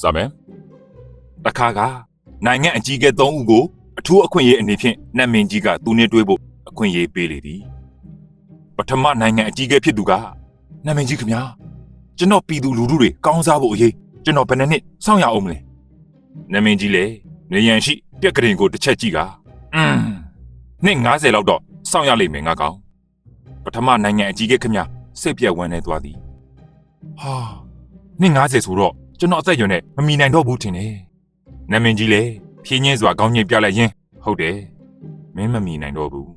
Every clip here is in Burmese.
စမယ်တခါကနိုင်ငံအကြီးအကဲ၃ဦးကိုအထူးအခွင့်အရေးအနေဖြင့်နတ်မင်းကြီးကသူနဲ့တွဲဖို့အခွင့်အရေးပေးလေသည်ပထမနိုင်ငံအကြီးအကဲဖြစ်သူကနတ်မင်းကြီးခင်ဗျာကျွန်တော်ပြည်သူလူထုတွေကောင်းစားဖို့အရေးကျွန်တော်ဘယ်နှစ်နှစ်စောင့်ရအောင်မလဲနတ်မင်းကြီးလေနေရန်ရှိပြက်ကရင်ကိုတစ်ချက်ကြည့်ကအင်းနှစ်90လောက်တော့စောင့်ရလိမ့်မယ်ငါကောင်ပထမနိုင်ငံအကြီးအကဲခင်ဗျာစိတ်ပြက်ဝမ်းနေသွားသည်ဟာနှစ်90ဆိုတော့ ကျွန်တော်အသက်အရွယ်နဲ့မမီနိုင်တော့ဘူးထင်တယ်နတ်မင်းကြီးလေဖြင်းချင်းစွာကောင်းကြီးပြလိုက်ရင်ဟုတ်တယ်မင်းမမီနိုင်တော့ဘူး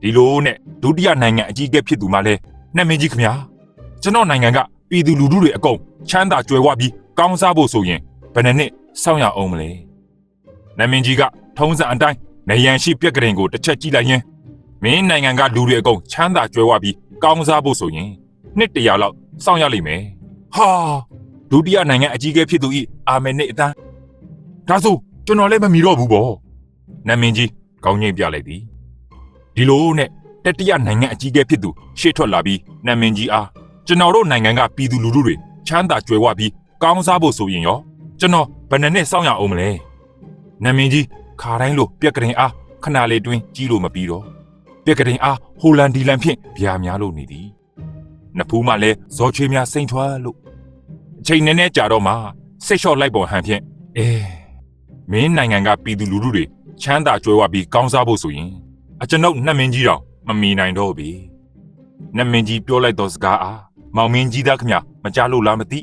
ဒီလိုနဲ့ဒုတိယနိုင်ငံအကြီးအကဲဖြစ်သူမှလဲနတ်မင်းကြီးခင်ဗျာကျွန်တော်နိုင်ငံကပြည်သူလူထုတွေအကုန်ချမ်းသာကြွယ်ဝပြီးကောင်းစားဖို့ဆိုရင်ဘယ်နှစ်နှစ်စောင့်ရအောင်မလဲနတ်မင်းကြီးကထုံးစံအတိုင်းနေရန်ရှိပြက်ကရင်ကိုတစ်ချက်ကြည့်လိုက်ရင်မင်းနိုင်ငံကလူတွေအကုန်ချမ်းသာကြွယ်ဝပြီးကောင်းစားဖို့ဆိုရင်နှစ်တရာလောက်စောင့်ရလိမ့်မယ်ဟာ ဒုတိယနိုင်ငံအကြီးအကဲဖြစ်သူဤအာမင်နဲ့အတန်းဒါဆိုကျွန်တော်လည်းမမီတော့ဘူးပေါ့နတ်မင်းကြီးကောင်းငိမ့်ပြလိုက်သည်ဒီလိုနဲ့တတိယနိုင်ငံအကြီးအကဲဖြစ်သူရှေ့ထွက်လာပြီးနတ်မင်းကြီးအားကျွန်တော်တို့နိုင်ငံကပြည်သူလူထုတွေချမ်းသာကြွယ်ဝပြီးကောင်းစားဖို့ဆိုရင်ရောကျွန်တော်ဘယ်နှစ်နှစ်စောင့်ရအောင်မလဲနတ်မင်းကြီးခါတိုင်းလိုပြက်ကရင်အားခဏလေးတွင်းကြီးလို့မပြီးတော့ပြက်ကရင်အားဟိုလန်ဒီလန်ဖြင့်ဗျာများလို့နေသည်နဖူးမှလည်းဇော်ချွေးများစိန်ထွားလို့ အချိန်နည်းနည်းကြာတော့မှစိတ်လျှော့လိုက်ပေါ်ဟန်ဖြင့်အဲမင်းနိုင်ငံကပြည်သူလူထုတွေချမ်းသာကြွယ်ဝပြီးကောင်းစားဖို့ဆိုရင်အကျွန်ုပ်နှက်မင်းကြီးတော်မမီနိုင်တော့ပြီနှက်မင်းကြီးပြောလိုက်သောစကားအားမောင်မင်းကြီးသားခမမကြားလို့လားမသိ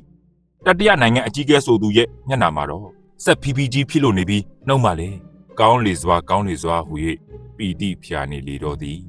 တတိယနိုင်ငံအကြီးအကဲဆိုသူရဲ့မျက်နှာမှာတော့စက်ဖီဖီကြီးဖြစ်လို့နေပြီးနှုတ်မှလည်းကောင်းလေစွာကောင်းလေစွာဟူ၍ပီတိဖြာနေလေတော့သည်